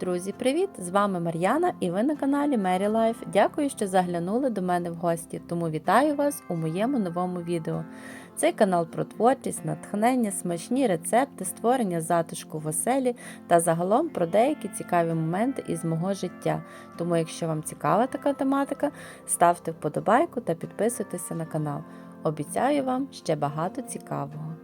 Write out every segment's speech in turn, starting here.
Друзі, привіт! З вами Мар'яна і ви на каналі Mary Life. Дякую, що заглянули до мене в гості, тому вітаю вас у моєму новому відео. Цей канал про творчість, натхнення, смачні рецепти, створення затишку в оселі та загалом про деякі цікаві моменти із мого життя. Тому, якщо вам цікава така тематика, ставте вподобайку та підписуйтеся на канал. Обіцяю вам ще багато цікавого.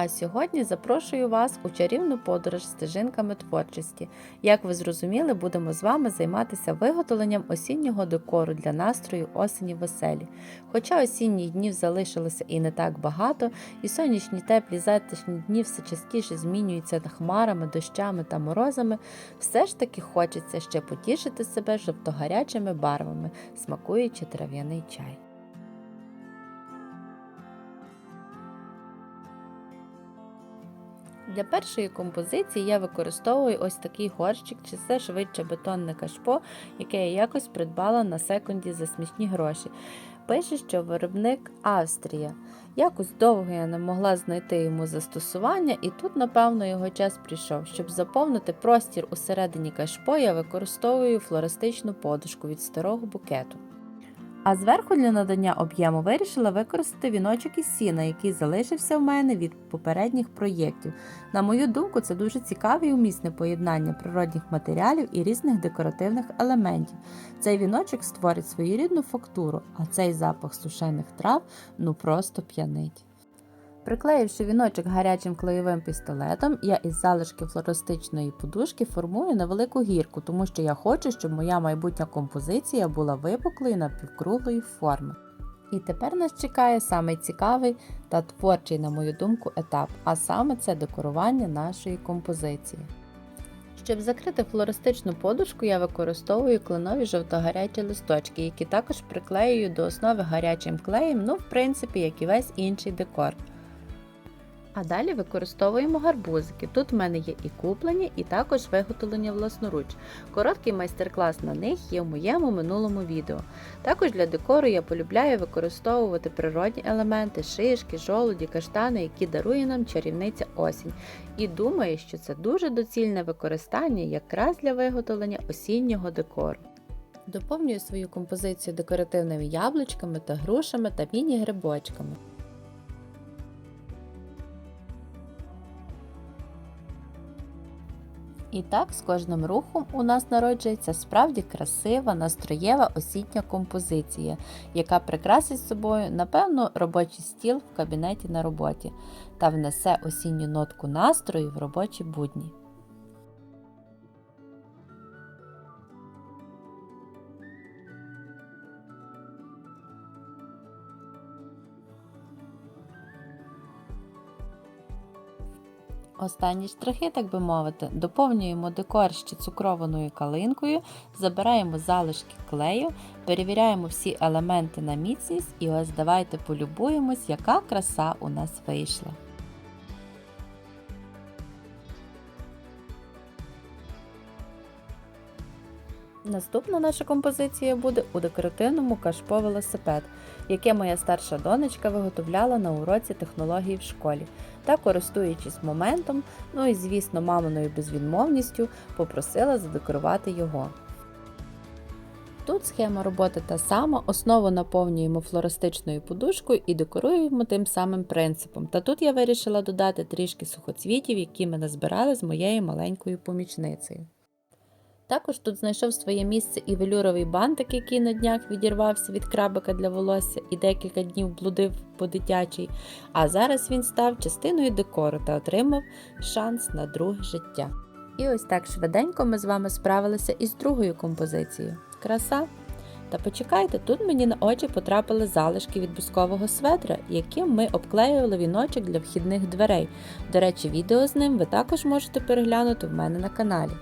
А сьогодні запрошую вас у чарівну подорож стежинками творчості. Як ви зрозуміли, будемо з вами займатися виготовленням осіннього декору для настрою осені веселі. Хоча осінніх днів залишилося і не так багато, і сонячні теплі затишні дні все частіше змінюються хмарами, дощами та морозами, все ж таки хочеться ще потішити себе жовтогарячими барвами, смакуючи трав'яний чай. Для першої композиції я використовую ось такий горщик, чи це швидше бетонне кашпо, яке я якось придбала на секунді за смішні гроші. Пише, що виробник Австрія. Якось довго я не могла знайти йому застосування, і тут, напевно, його час прийшов. Щоб заповнити простір усередині кашпо, я використовую флористичну подушку від старого букету. А зверху для надання об'єму вирішила використати віночок із сіна, який залишився в мене від попередніх проєктів. На мою думку, це дуже цікаве і умісне поєднання природних матеріалів і різних декоративних елементів. Цей віночок створить своєрідну фактуру, а цей запах сушених трав ну просто п'янить. Приклеївши віночок гарячим клеєвим пістолетом, я із залишки флористичної подушки формую невелику гірку, тому що я хочу, щоб моя майбутня композиція була випуклої напівкруглої форми. І тепер нас чекає самий цікавий та творчий, на мою думку, етап, а саме це декорування нашої композиції. Щоб закрити флористичну подушку, я використовую кленові жовтогарячі листочки, які також приклеюю до основи гарячим клеєм, ну, в принципі, як і весь інший декор. А далі використовуємо гарбузики. Тут в мене є і куплені, і також виготовлені власноруч. Короткий майстер-клас на них є в моєму минулому відео. Також для декору я полюбляю використовувати природні елементи, шишки, жолуді, каштани, які дарує нам чарівниця осінь. І думаю, що це дуже доцільне використання якраз для виготовлення осіннього декору. Доповнюю свою композицію декоративними яблучками та грушами та міні-грибочками. І так, з кожним рухом у нас народжується справді красива, настроєва осіння композиція, яка прикрасить собою, напевно, робочий стіл в кабінеті на роботі та внесе осінню нотку настрою в робочі будні. Останні штрихи, так би мовити, доповнюємо декор ще цукрованою калинкою, забираємо залишки клею, перевіряємо всі елементи на міцність і ось давайте полюбуємось, яка краса у нас вийшла. Наступна наша композиція буде у декоративному кашпо велосипед, яке моя старша донечка виготовляла на уроці технології в школі та, користуючись моментом, ну і, звісно, маминою безвідмовністю, попросила задекорувати його. Тут схема роботи та сама, основу наповнюємо флористичною подушкою і декоруємо тим самим принципом. Та тут я вирішила додати трішки сухоцвітів, які ми назбирали з моєю маленькою помічницею. Також тут знайшов своє місце і велюровий бантик, який на днях відірвався від крабика для волосся і декілька днів блудив по дитячій, а зараз він став частиною декору та отримав шанс на друге життя. І ось так швиденько ми з вами справилися із другою композицією. Краса. Та почекайте, тут мені на очі потрапили залишки від бускового светра, яким ми обклеювали віночок для вхідних дверей. До речі, відео з ним ви також можете переглянути в мене на каналі.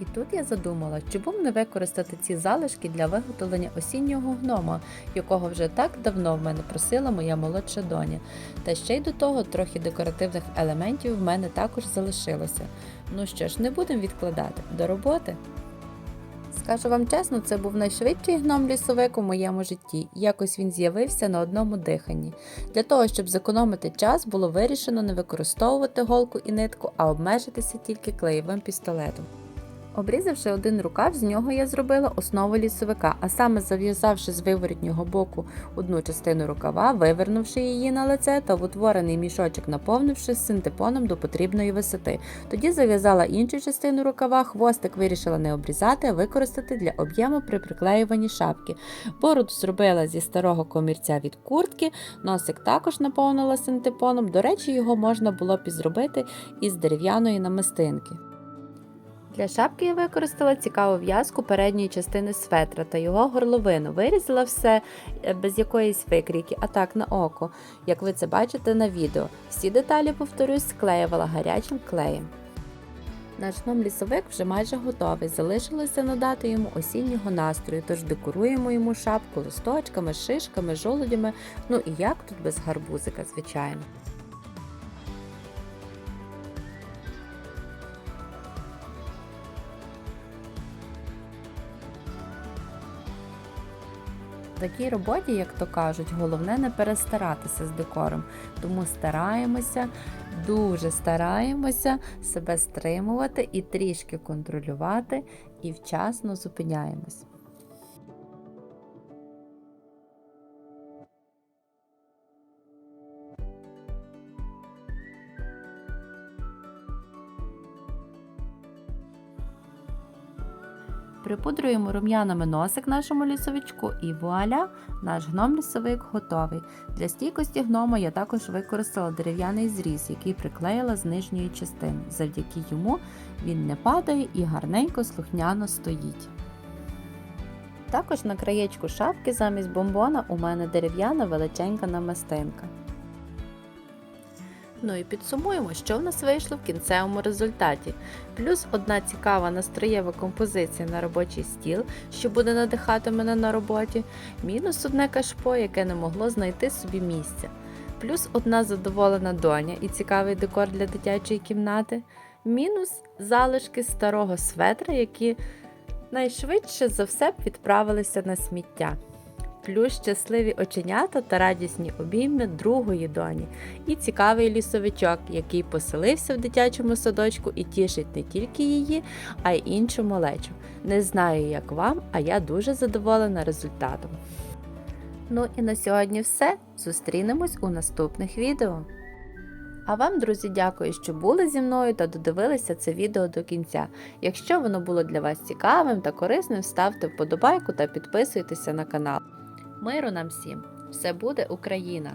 І тут я задумала, чи б не використати ці залишки для виготовлення осіннього гнома, якого вже так давно в мене просила моя молодша доня. Та ще й до того трохи декоративних елементів в мене також залишилося. Ну що ж, не будемо відкладати до роботи. Скажу вам чесно, це був найшвидший гном лісовик у моєму житті. Якось він з'явився на одному диханні. Для того, щоб зекономити час, було вирішено не використовувати голку і нитку, а обмежитися тільки клеєвим пістолетом. Обрізавши один рукав, з нього я зробила основу лісовика, а саме зав'язавши з виворотнього боку одну частину рукава, вивернувши її на лице та в утворений мішочок наповнивши синтепоном до потрібної висоти. Тоді зав'язала іншу частину рукава, хвостик вирішила не обрізати, а використати для об'єму при приклеюванні шапки. Бороду зробила зі старого комірця від куртки, носик також наповнила синтепоном. До речі, його можна було б із дерев'яної намистинки. Для шапки я використала цікаву в'язку передньої частини светра та його горловину. Вирізала все е, без якоїсь викрійки, а так на око, як ви це бачите на відео. Всі деталі, повторюсь, склеювала гарячим клеєм. Наш гном лісовик вже майже готовий. Залишилося надати йому осіннього настрою, тож декоруємо йому шапку листочками, шишками, жолудями. Ну і як тут без гарбузика, звичайно. В такій роботі, як то кажуть, головне не перестаратися з декором. Тому стараємося, дуже стараємося себе стримувати і трішки контролювати, і вчасно зупиняємось. Припудрюємо рум'янами носик нашому лісовичку і вуаля, наш гном лісовик готовий. Для стійкості гнома я також використала дерев'яний зріз, який приклеїла з нижньої частини. Завдяки йому він не падає і гарненько слухняно стоїть. Також на краєчку шапки замість бомбона у мене дерев'яна величенька намистинка. Ну і підсумуємо, що в нас вийшло в кінцевому результаті. Плюс одна цікава настроєва композиція на робочий стіл, що буде надихати мене на роботі, мінус одне кашпо, яке не могло знайти собі місця. Плюс одна задоволена доня і цікавий декор для дитячої кімнати, мінус залишки старого светра, які найшвидше за все відправилися на сміття. Плюс щасливі оченята та радісні обійми другої доні, і цікавий лісовичок, який поселився в дитячому садочку і тішить не тільки її, а й іншу малечу. Не знаю, як вам, а я дуже задоволена результатом. Ну і на сьогодні все. Зустрінемось у наступних відео. А вам, друзі, дякую, що були зі мною та додивилися це відео до кінця. Якщо воно було для вас цікавим та корисним, ставте вподобайку та підписуйтеся на канал. Миру нам всім! Все буде Україна!